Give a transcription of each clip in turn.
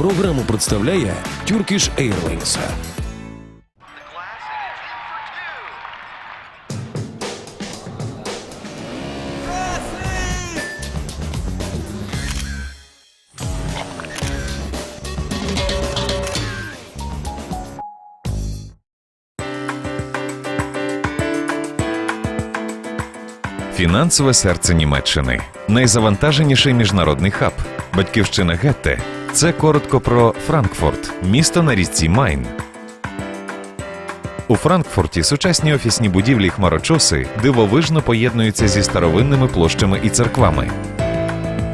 Програму представляє Turkish Airlines. Фінансове серце Німеччини найзавантаженіший міжнародний хаб. Батьківщина Гетте. Це коротко про Франкфурт, місто на річці Майн. У Франкфурті сучасні офісні будівлі хмарочоси дивовижно поєднуються зі старовинними площами і церквами.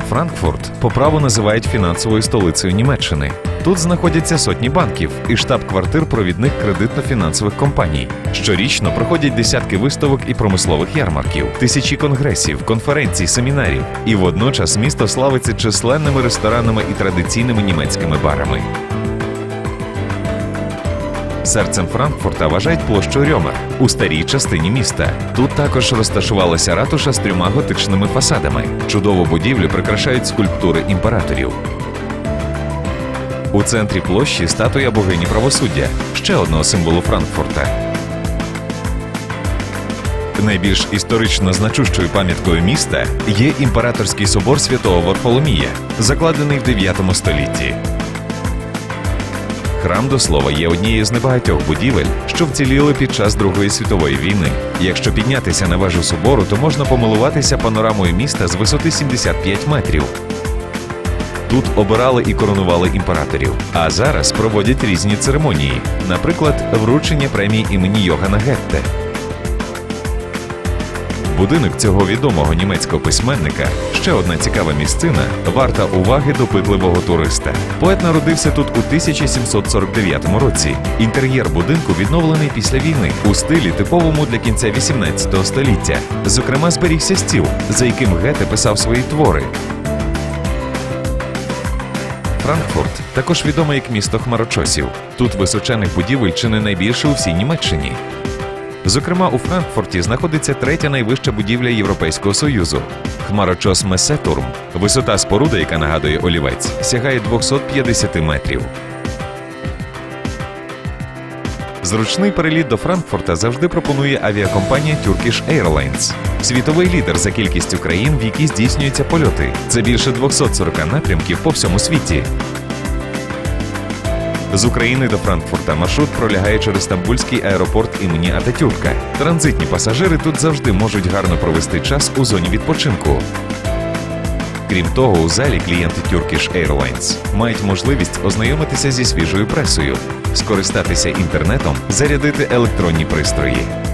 Франкфурт по праву називають фінансовою столицею Німеччини. Тут знаходяться сотні банків і штаб-квартир провідних кредитно-фінансових компаній. Щорічно проходять десятки виставок і промислових ярмарків, тисячі конгресів, конференцій, семінарів. І водночас місто славиться численними ресторанами і традиційними німецькими барами. Серцем Франкфурта вважають площу Рьомер у старій частині міста. Тут також розташувалася ратуша з трьома готичними фасадами. Чудову будівлю прикрашають скульптури імператорів. У центрі площі статуя богині правосуддя, ще одного символу Франкфурта. Найбільш історично значущою пам'яткою міста є імператорський собор святого Варфоломія, закладений в 9 столітті. Храм до слова є однією з небагатьох будівель, що вціліли під час Другої світової війни. Якщо піднятися на вежу собору, то можна помилуватися панорамою міста з висоти 75 метрів. Тут обирали і коронували імператорів, а зараз проводять різні церемонії, наприклад, вручення премії імені Йогана Гетте. Будинок цього відомого німецького письменника ще одна цікава місцина, варта уваги допитливого туриста. Поет народився тут у 1749 році. Інтер'єр будинку відновлений після війни у стилі типовому для кінця 18 століття. Зокрема, зберігся стіл, за яким Гете писав свої твори. Франкфурт також відомий як місто хмарочосів. Тут височених будівель чи не найбільше у всій Німеччині. Зокрема, у Франкфурті знаходиться третя найвища будівля Європейського Союзу хмарочос Месетурм. Висота споруди, яка нагадує олівець, сягає 250 метрів. Зручний переліт до Франкфурта завжди пропонує авіакомпанія Turkish Airlines. Світовий лідер за кількістю країн, в які здійснюються польоти. Це більше 240 напрямків по всьому світі. З України до Франкфурта маршрут пролягає через Стамбульський аеропорт імені Ататюрка. Транзитні пасажири тут завжди можуть гарно провести час у зоні відпочинку. Крім того, у залі клієнти Turkish Airlines мають можливість ознайомитися зі свіжою пресою, скористатися інтернетом, зарядити електронні пристрої.